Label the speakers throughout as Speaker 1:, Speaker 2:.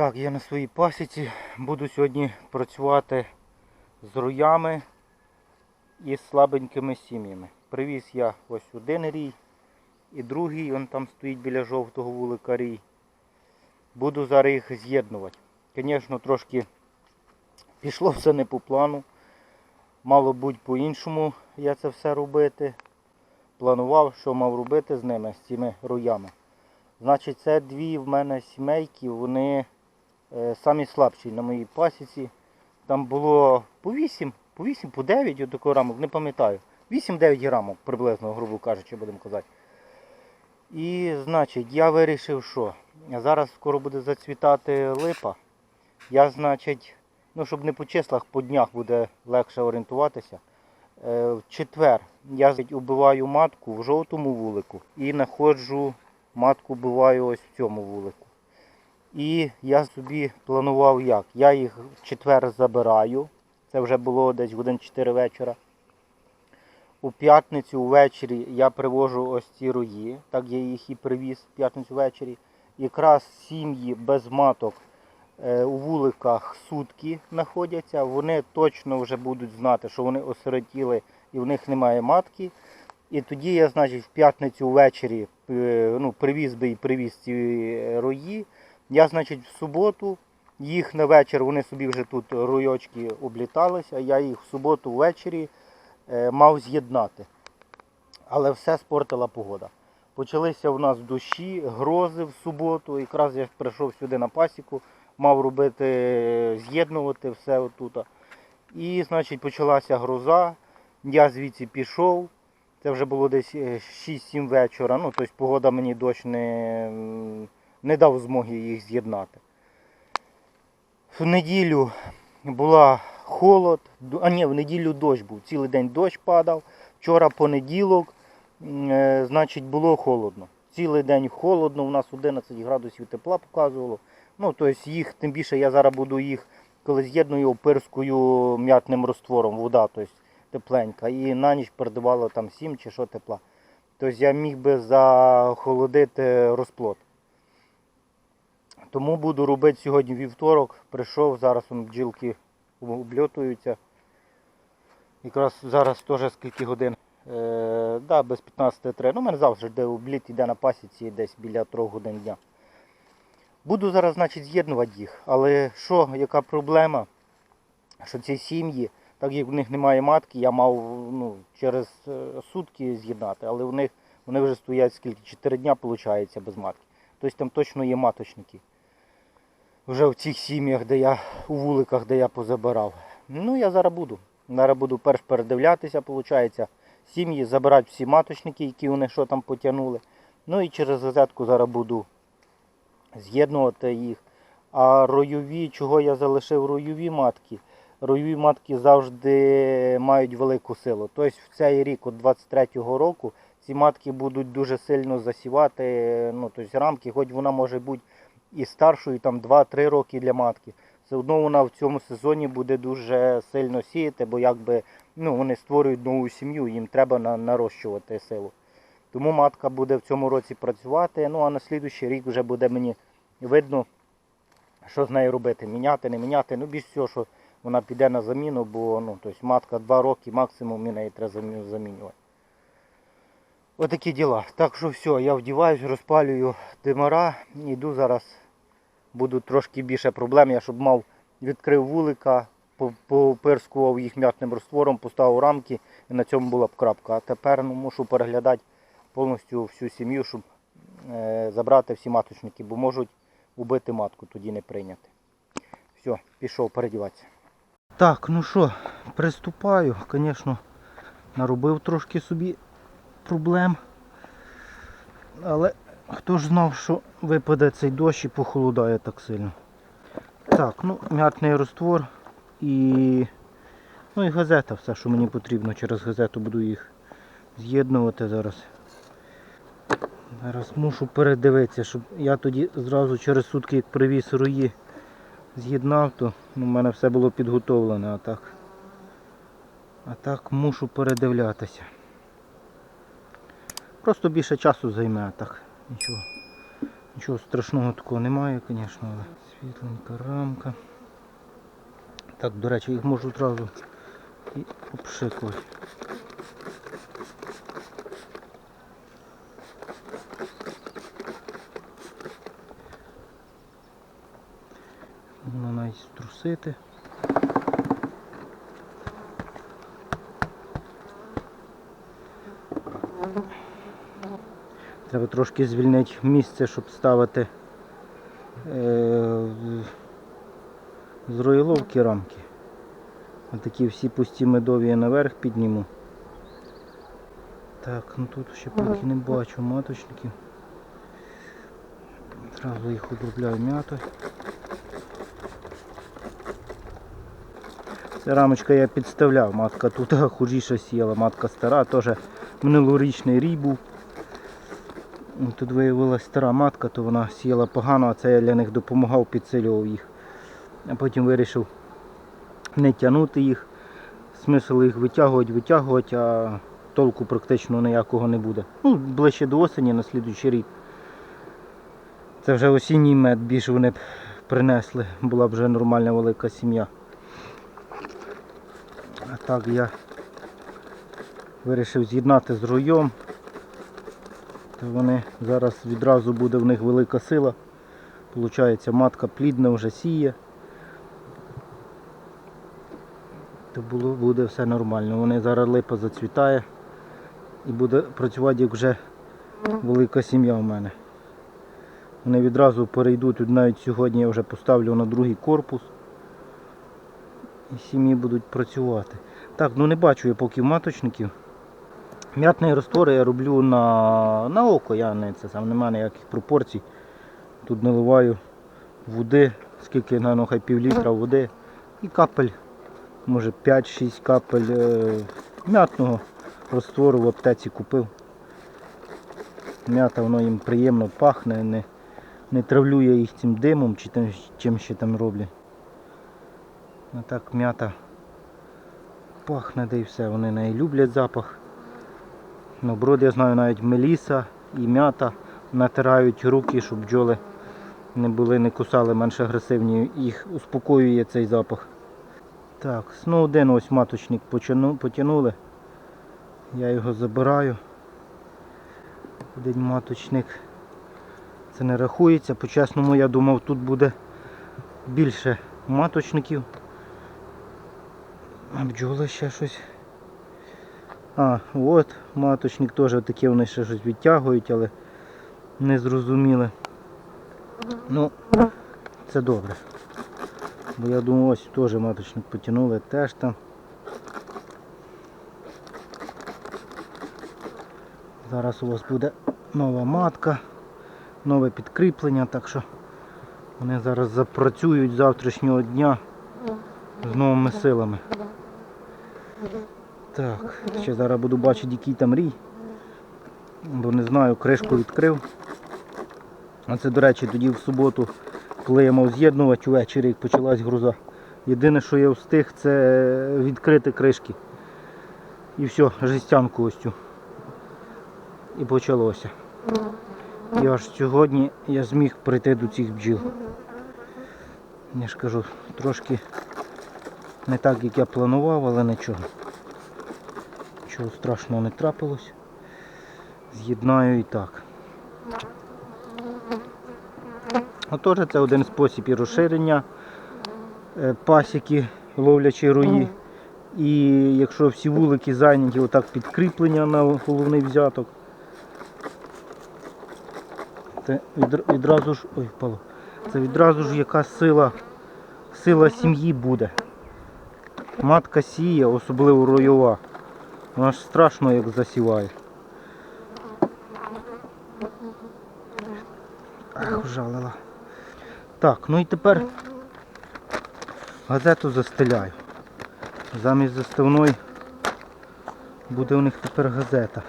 Speaker 1: Так, я на своїй пасіці буду сьогодні працювати з роями і слабенькими сім'ями. Привіз я ось один рій і другий, він там стоїть біля жовтого вулика рій. Буду зараз їх з'єднувати. Звісно, трошки пішло все не по плану. Мало бути по-іншому я це все робити. Планував, що мав робити з ними, з цими роями. Значить, це дві в мене сімейки, вони самі слабші на моїй пасіці. Там було по 8, по 8, по 9 отакого рамок, не пам'ятаю. 8-9 грамок приблизно, грубо кажучи, будемо казати. І значить, я вирішив, що зараз скоро буде зацвітати липа. Я, значить, ну щоб не по числах, по днях буде легше орієнтуватися. Е, В четвер я убиваю матку в жовтому вулику і знаходжу матку буваю ось в цьому вулику. І я собі планував як. Я їх в четвер забираю. Це вже було десь годин 4 вечора. У п'ятницю ввечері я привожу ось ці рої, так я їх і привіз в п'ятницю ввечері. Якраз сім'ї без маток е, у вуликах сутки знаходяться. Вони точно вже будуть знати, що вони осиротіли і в них немає матки. І тоді я, значить, в п'ятницю ввечері е, ну, привіз би і привіз ці е, рої. Я, значить, в суботу їх на вечір, вони собі вже тут ройочки обліталися, я їх в суботу ввечері е, мав з'єднати. Але все спортила погода. Почалися в нас дощі, грози в суботу. Якраз я прийшов сюди на пасіку, мав робити, е, з'єднувати все отут. І, значить, почалася гроза. Я звідси пішов. Це вже було десь е, 6-7 вечора. Ну, тобто погода мені дощ не, не дав змоги їх з'єднати. В неділю була холод, а ні, в неділю дощ був. Цілий день дощ падав. Вчора понеділок, е, значить, було холодно. Цілий день холодно, у нас 11 градусів тепла показувало. Ну, тобто їх, тим більше я зараз буду їх, коли з'єдную, опирскую м'ятним роствором, вода, тобто тепленька. І на ніч передавало там 7 чи що тепла. Тобто я міг би захолодити розплод. Тому буду робити сьогодні вівторок. Прийшов, зараз он бджілки обльотуються. Якраз зараз теж скільки годин. Е, да, без 15.3. Ну, у мене завжди обліт йде на пасіці десь біля 3 годин дня. Буду зараз, значить, з'єднувати їх. Але що, яка проблема? Що ці сім'ї, так як в них немає матки, я мав ну, через е, сутки з'єднати, але в них вони вже стоять скільки? 4 дня виходить без матки. Тобто там точно є маточники. Вже в цих сім'ях, де я у вуликах, де я позабирав. Ну, я зараз буду. Зараз буду перш передивлятися, виходить, сім'ї, забирати всі маточники, які вони що там потягнули. Ну і через газетку зараз буду з'єднувати їх. А ройові, чого я залишив ройові матки? Ройові матки завжди мають велику силу. Тобто в цей рік, от 23-го року, ці матки будуть дуже сильно засівати ну, тобто рамки, хоч вона може бути і старшою, там 2-3 роки для матки. Все одно вона в цьому сезоні буде дуже сильно сіяти, бо якби ну, вони створюють нову сім'ю, їм треба на, нарощувати силу. Тому матка буде в цьому році працювати, ну а на слідуючий рік вже буде мені видно, що з нею робити. Міняти, не міняти. Ну, більш всього, що вона піде на заміну, бо ну, тобто матка 2 роки максимум і неї треба замінювати. Отакі діла. Так що все, я вдіваюсь, розпалюю димара, йду зараз. Буду трошки більше проблем, я щоб мав відкрив вулика, по- поперскував їх м'ятним роствором, поставив рамки і на цьому була б крапка. А тепер ну, мушу переглядати повністю всю сім'ю, щоб е, забрати всі маточники, бо можуть убити матку, тоді не прийняти. Все, пішов передіватися. Так, ну що, приступаю. Звісно, наробив трошки собі проблем. Але хто ж знав, що випаде цей дощ і похолодає так сильно. Так, ну, м'ятний раствор і. Ну і газета, все, що мені потрібно. Через газету буду їх з'єднувати зараз. Зараз мушу передивитися, щоб я тоді зразу через сутки, як привіз рої, з'єднав, то ну, в мене все було підготовлене, а так. А так мушу передивлятися. Просто більше часу займе, так. Нічого. Нічого страшного такого немає, звісно, але. Світленька рамка. Так, до речі, їх можу одразу і обшикувати. Можна навіть струсити. Треба трошки звільнити місце, щоб ставити е, з роїловки рамки. Отакі всі пусті медові я наверх підніму. Так, ну тут ще поки не бачу маточників. Зразу їх обробляю м'ятою. Ця рамочка я підставляв, матка тут хужіша сіяла, матка стара, теж минулорічний рій був. Ну, Тут виявилася стара матка, то вона сіяла погано, а це я для них допомагав, підсилював їх. А потім вирішив не тягнути їх. Смисл їх витягувати, витягувати, а толку практично ніякого не буде. Ну, ближче до осені на слідуючий рік. Це вже осінній мед, більше вони б принесли, була б вже нормальна велика сім'я. А так я вирішив з'єднати з роєм. Вони зараз відразу буде в них велика сила. Получається, матка плідна вже сіє. То було, буде все нормально. Вони зараз липа зацвітає і буде працювати як вже велика сім'я в мене. Вони відразу перейдуть, навіть сьогодні я вже поставлю на другий корпус. І сім'ї будуть працювати. Так, ну не бачу я поки маточників. М'ятний раствор я роблю на, на око, я не це сам немає ніяких пропорцій. Тут наливаю води, скільки ну, хай пів літра води і капель, може 5-6 капель е, м'ятного раствору в аптеці купив. М'ята воно їм приємно пахне, не, не травлює їх цим димом чи тим, чим ще там роблять. А так м'ята пахне, де і все, вони неї люблять запах. Ну, брод, я знаю, навіть меліса і м'ята натирають руки, щоб бджоли не були, не кусали менш агресивні. Їх успокоює цей запах. Так, ну один ось маточник потягнули. Я його забираю. Один маточник. Це не рахується. По-чесному я думав тут буде більше маточників. А бджоли ще щось. А, от маточник теж таке вони ще щось відтягують, але не зрозуміли. Ну, це добре. Бо я думаю, ось теж маточник потягнули, теж там. Зараз у вас буде нова матка, нове підкріплення, так що вони зараз запрацюють з завтрашнього дня з новими силами. Так, ще зараз буду бачити, який там рій. Бо не знаю, кришку відкрив. А це, до речі, тоді в суботу, коли я мав з'єднувати ввечері, як почалась груза. Єдине, що я встиг, це відкрити кришки. І все, жестянку ось цю. І почалося. І аж сьогодні я зміг прийти до цих бджіл. Я ж кажу, трошки не так, як я планував, але нічого. Нічого страшного не трапилось. З'єднаю і так. Отож, це один спосіб і розширення е, пасіки ловлячі рої. І якщо всі вулики зайняті, отак підкріплення на головний взяток. Це відразу ж. Ой, впало. Це відразу ж яка сила, сила сім'ї буде. Матка сіє, особливо ройова. Вона ж страшно як засіває. Ах, вжалила. Так, ну і тепер газету застеляю. Замість заставної буде у них тепер газета.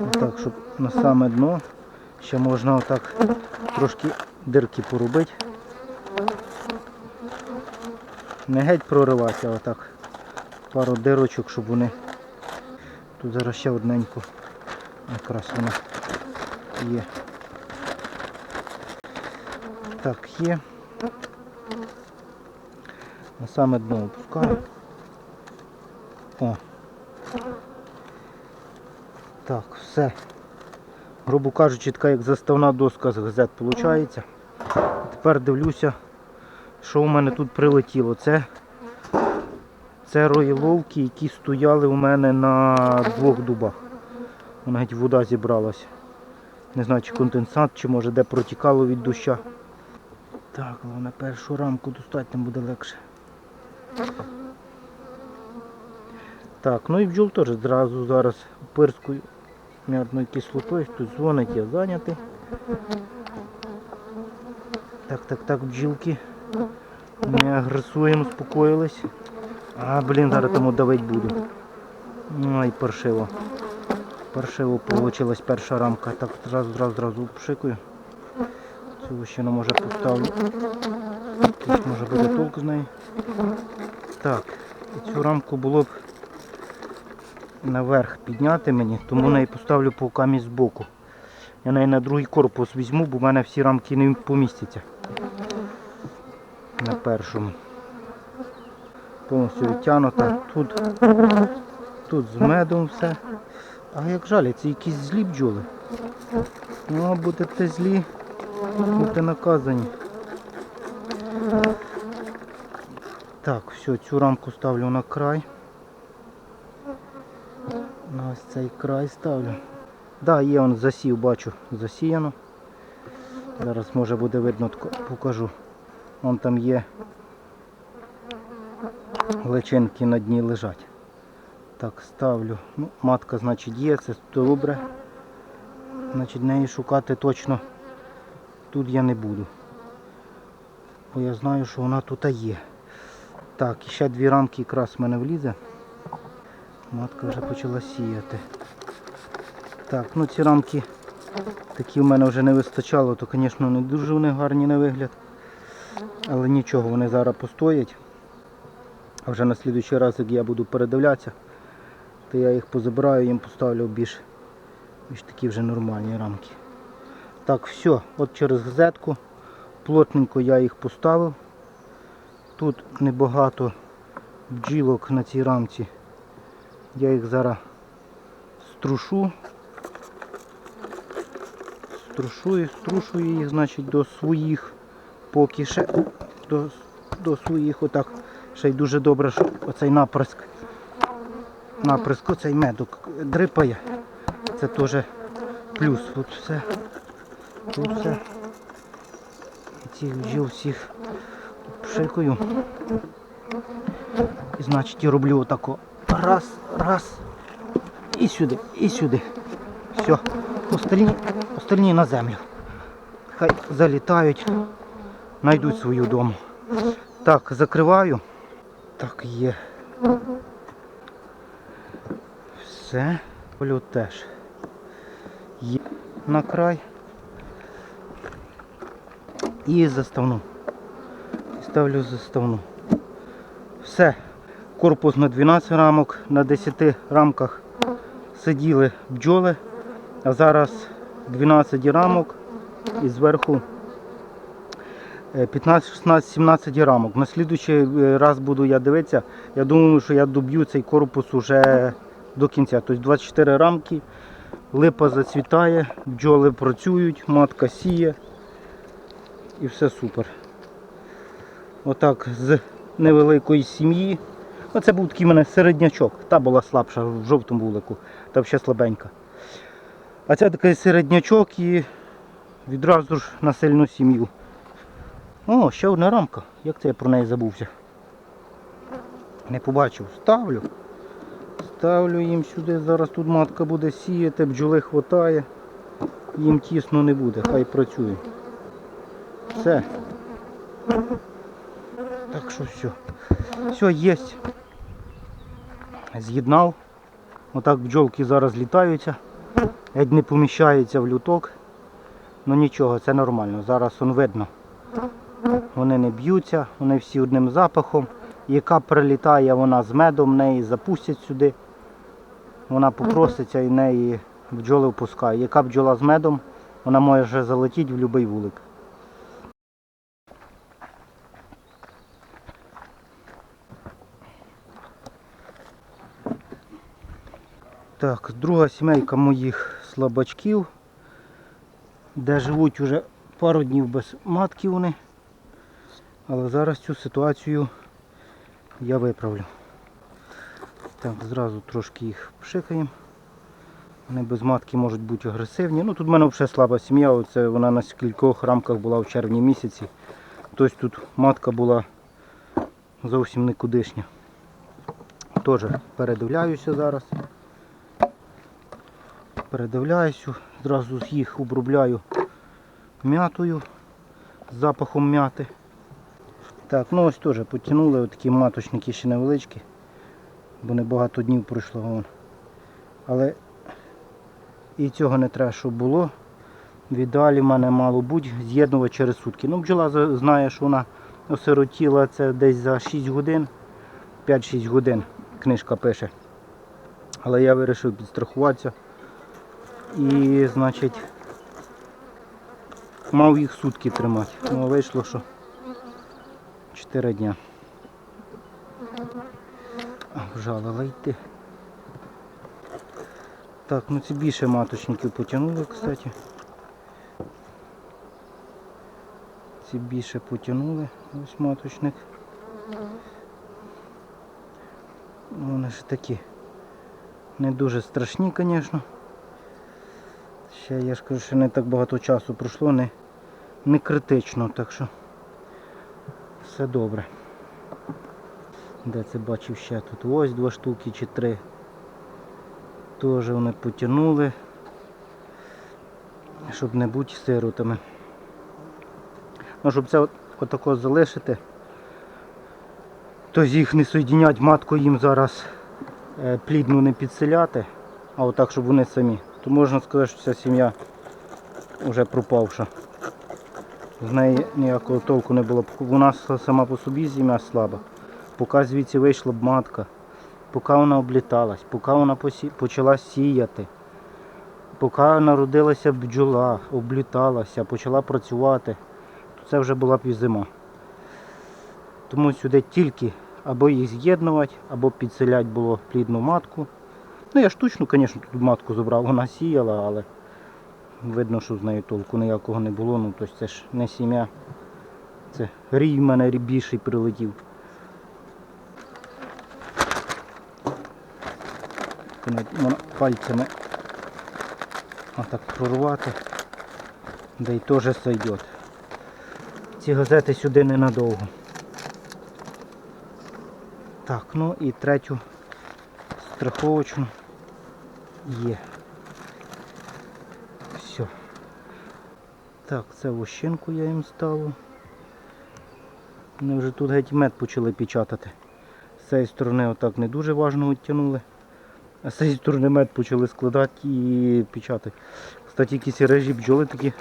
Speaker 1: Отак, щоб на саме дно ще можна отак трошки дирки поробити. Не геть прориватися, отак пару дирочок, щоб вони. Тут зараз ще одненько. Якраз вона є. Так, є. На саме дно опускаю. О. Так, все. Грубо кажучи, така як заставна доска з газет виходить. Тепер дивлюся, що у мене тут прилетіло. Це, це роїловки, які стояли у мене на двох дубах. Вона геть вода зібралась. Не знаю, чи конденсат, чи може де протікало від доща. Так, головне першу рамку достати там буде легше. Так, ну і бджол теж зразу зараз пирскую м'ятною кислотою. Тут дзвонить, я зайнятий. Так, так, так, бджілки. Не агресуємо, успокоїлись. А, блін, зараз тому давить буду. Ай, паршиво. Паршиво вийшла перша рамка. Так, зразу, зразу, зразу пшикую. Цю ще не може поставлю. Тут може буде толк з неї. Так, цю рамку було б наверх підняти мені, тому неї поставлю по камінь збоку. Я неї на другий корпус візьму, бо в мене всі рамки не помістяться. На першому. Повністю відтягнута. Тут, тут з медом все. А як жаль, це якісь злі бджоли. Ну, будете злі, будете наказані. Так, все, цю рамку ставлю на край. На ось цей край ставлю. Так, да, є он засів, бачу, засіяно. Зараз може буде видно, покажу. Вон там є личинки на дні лежать. Так, ставлю. Ну, матка, значить, є, це добре. Значить, неї шукати точно тут я не буду. Бо я знаю, що вона тут є. Так, і ще дві рамки якраз в мене влізе. Матка вже почала сіяти. Так, ну ці рамки такі в мене вже не вистачало, то звісно не дуже вони гарні на вигляд. Але нічого, вони зараз постоять. А вже на слідуючий раз, як я буду передивлятися, то я їх позабираю, їм поставлю більш, більш такі вже нормальні рамки. Так, все, от через газетку. Плотненько я їх поставив. Тут небагато бджілок на цій рамці. Я їх зараз струшу. Струшу і струшую їх, значить, до своїх поки до, до своїх отак. Ще й дуже добре, що оцей наприск. Наприск, оцей медок дрипає. Це теж плюс. Тут все. Тут все. Цих бджіл всіх пшикаю. І значить і роблю отако. Раз, раз. І сюди, і сюди. Все. Остальні, остальні на землю. Хай залітають, знайдуть свою дому. Так, закриваю. Так, є. Все. Полю теж. Є на край. І заставну. Ставлю заставну. Все. Корпус на 12 рамок, на 10 рамках сиділи бджоли, а зараз 12 рамок і зверху 15, 16, 17 рамок. На слідуючий е, раз буду я дивитися. Я думаю, що я доб'ю цей корпус уже до кінця. Тобто 24 рамки, липа зацвітає, бджоли працюють, матка сіє і все супер. Отак з невеликої сім'ї. Оце був такий в мене середнячок. Та була слабша в жовтому вулику, та ще слабенька. А це такий середнячок і відразу ж на сильну сім'ю. О, ще одна рамка. Як це я про неї забувся? Не побачив. Ставлю. Ставлю їм сюди. Зараз тут матка буде сіяти, бджоли хватає. Їм тісно не буде, хай працює. Все. Так що все. Все, є. З'єднав. Отак бджолки зараз літаються. Геть не поміщаються в люток. Ну нічого, це нормально. Зараз он видно вони не б'ються, вони всі одним запахом. Яка прилітає, вона з медом, неї запустять сюди. Вона попроситься і неї бджоли впускає. Яка бджола з медом, вона може залетіти в будь-який вулик. Так, друга сімейка моїх слабачків, де живуть уже пару днів без матки вони. Але зараз цю ситуацію я виправлю. Так, зразу трошки їх пшикаємо. Вони без матки можуть бути агресивні. Ну тут в мене взагалі слаба сім'я, оце вона на скількох рамках була в червні місяці. Тобто тут матка була зовсім никудишня. Теж передивляюся зараз. Передивляюся, зразу їх обробляю м'ятою, з запахом м'яти. Так, ну ось теж потягнули такі маточники ще невеличкі, бо не багато днів пройшло. Вон. Але і цього не треба, щоб було. В ідеалі в мене мало бути з'єднувати через сутки. Ну, бджола знає, що вона осиротіла це десь за 6 годин, 5-6 годин книжка пише. Але я вирішив підстрахуватися. І, значить, мав їх сутки тримати. Ну, вийшло, що 4 дня. Вжалила йти. Так, ну ці більше маточників потягнули, кстати. Ці більше потягнули, ось маточник. Ну, Вони ж такі не дуже страшні, звісно. Ще я ж кажу, що не так багато часу пройшло, не, не критично, так що все добре. Де це бачив ще тут? Ось два штуки чи три. Теж вони потягнули, щоб не бути сиротами. Ну, щоб це от, отако залишити, то з їх не соєдінять, матку їм зараз е, плідну не підселяти, а отак, щоб вони самі. То можна сказати, що ця сім'я вже пропавша. З неї ніякого толку не було. Вона с- сама по собі сім'я слаба. Поки звідси вийшла б матка, поки вона обліталась, поки вона почала сіяти, поки народилася бджола, обліталася, почала працювати, то це вже була б і зима. Тому сюди тільки або їх з'єднувати, або підселять було плідну матку. Ну я штучну, звісно, тут матку забрав, вона сіяла, але видно, що з нею толку ніякого не було. Ну тобто це ж не сім'я. Це рій в мене рій більший прилетів. Можна пальцями отак прорвати, да й теж сойде. Ці газети сюди ненадовго. Так, ну і третю страховочну є. Все. Так, це вощинку я їм ставлю. Вони вже тут геть мед почали печатати. З цієї сторони отак не дуже важно відтягнули. А з цієї сторони мед почали складати і печатати. Кстати, якісь режі бджоли такі,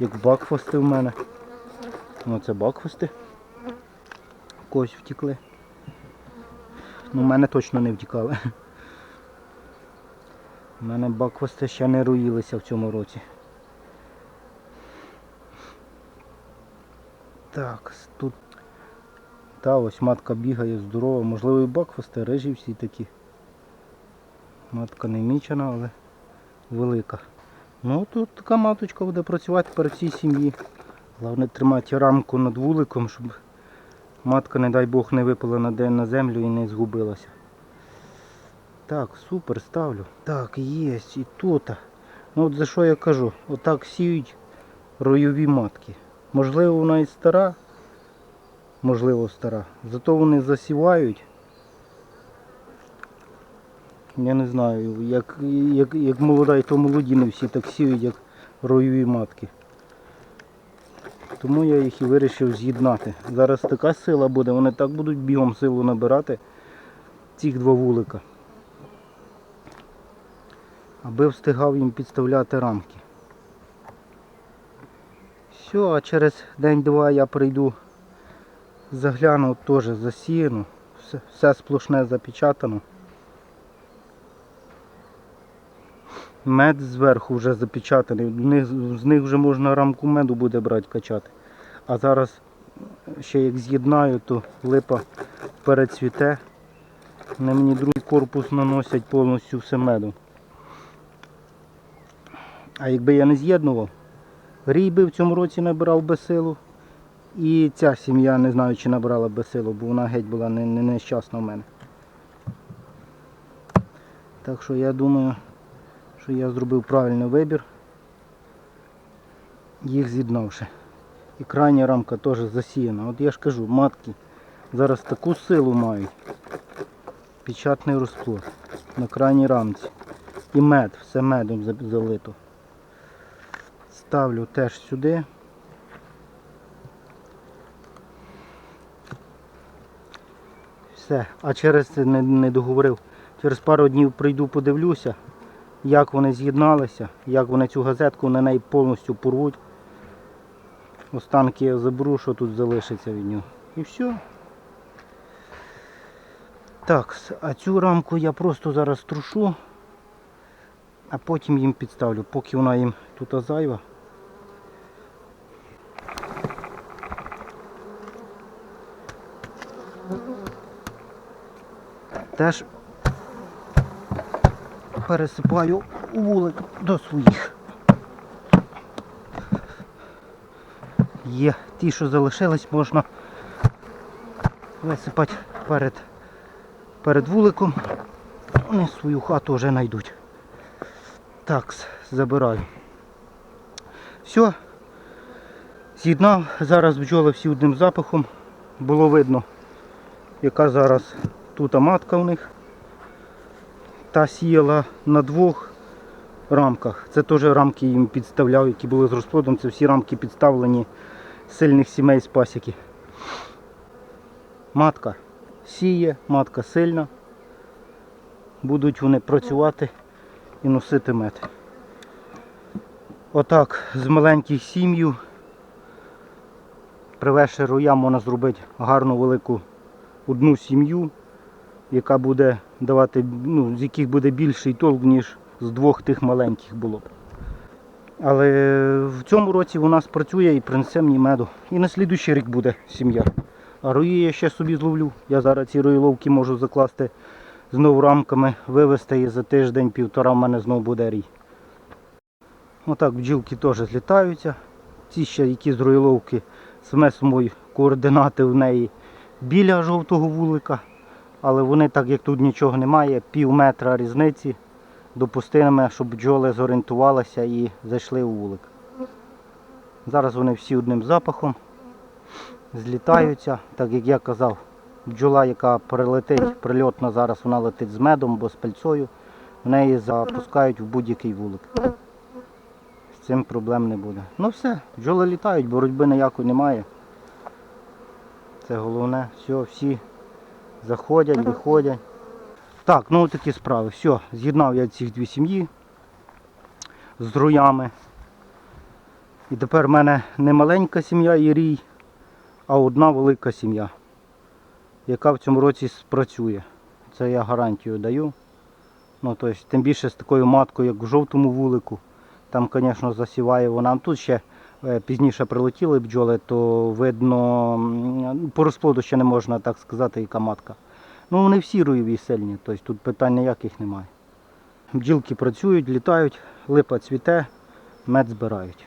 Speaker 1: як бакфости в мене. Ну це бакфости. Когось втекли. Ну, мене точно не втікали. У мене бакфости ще не руїлися в цьому році. Так, тут. Та ось матка бігає здорова. Можливо і бакфости, рижі всі такі. Матка не мічена, але велика. Ну тут така маточка буде працювати перед всій сім'ї. Головне тримати рамку над вуликом, щоб матка, не дай Бог, не випала на день на землю і не згубилася. Так, супер, ставлю. Так, є, і тут. Ну от за що я кажу? Отак сіють ройові матки. Можливо, вона і стара, можливо, стара. Зато вони засівають. Я не знаю, як, як, як молода, і то молоді не всі так сіють, як ройові матки. Тому я їх і вирішив з'єднати. Зараз така сила буде, вони так будуть бігом силу набирати цих два вулика. Аби встигав їм підставляти рамки. Все, а через день-два я прийду, загляну теж засіяно, все, все сплошне запечатано. Мед зверху вже запечатаний, них, з них вже можна рамку меду буде брати качати. А зараз ще як з'єднаю, то липа перецвіте. Вони мені другий корпус наносять повністю все медом. А якби я не з'єднував, рій би в цьому році набирав безсилу. І ця сім'я не знаю, чи набрала безсилу, бо вона геть була не, не нещасна в мене. Так що я думаю, що я зробив правильний вибір, їх з'єднавши. І крайня рамка теж засіяна. От я ж кажу, матки зараз таку силу мають. Печатний розплод на крайній рамці. І мед, все медом залито. Ставлю теж сюди. Все, а через це не, не договорив. Через пару днів прийду, подивлюся, як вони з'єдналися, як вони цю газетку на неї повністю порвуть. Останки я заберу, що тут залишиться від нього. І все. Так, а цю рамку я просто зараз трушу, а потім їм підставлю, поки вона їм тут зайва. Теж пересипаю у вулик до своїх. Є ті, що залишились, можна висипати перед, перед вуликом. Вони свою хату вже знайдуть. Так, забираю. Все. З'єднав. Зараз бджоли всі одним запахом. Було видно, яка зараз тут матка у них. Та сіяла на двох рамках. Це теж рамки їм підставляв, які були з розплодом. Це всі рамки підставлені сильних сімей з пасіки. Матка сіє, матка сильна. Будуть вони працювати і носити мед. Отак з маленьких сім'їв, привезши роя, можна зробити гарну велику одну сім'ю, яка буде давати, ну, з яких буде більший толк, ніж з двох тих маленьких було б. Але в цьому році нас працює і принесе мені меду. І на слідуючий рік буде сім'я. А рої я ще собі зловлю. Я зараз ці роїловки можу закласти знову рамками, вивезти і за тиждень-півтора в мене знову буде рій. Отак бджілки теж злітаються. Ці ще які з роїловки, саме мої координати в неї біля жовтого вулика. Але вони, так як тут нічого немає, пів метра різниці допустимо, щоб бджоли зорієнтувалися і зайшли у вулик. Зараз вони всі одним запахом злітаються, так як я казав, бджола, яка прилетить, прильотна зараз вона летить з медом або з пальцою, в неї запускають в будь-який вулик. З цим проблем не буде. Ну все, бджоли літають, боротьби ніякої немає. Це головне, все, всі заходять, виходять. Так, ну такі справи. Все, з'єднав я ці дві сім'ї з роями. І тепер в мене не маленька сім'я і рій, а одна велика сім'я, яка в цьому році спрацює. Це я гарантію даю. Ну, тобто, тим більше з такою маткою, як в жовтому вулику. Там, звісно, засіває вона. Тут ще пізніше прилетіли бджоли, то видно, по розплоду ще не можна так сказати, яка матка. Ну вони всі руєві сильні, тобто тут питань ніяких немає. Бджілки працюють, літають, липа цвіте, мед збирають.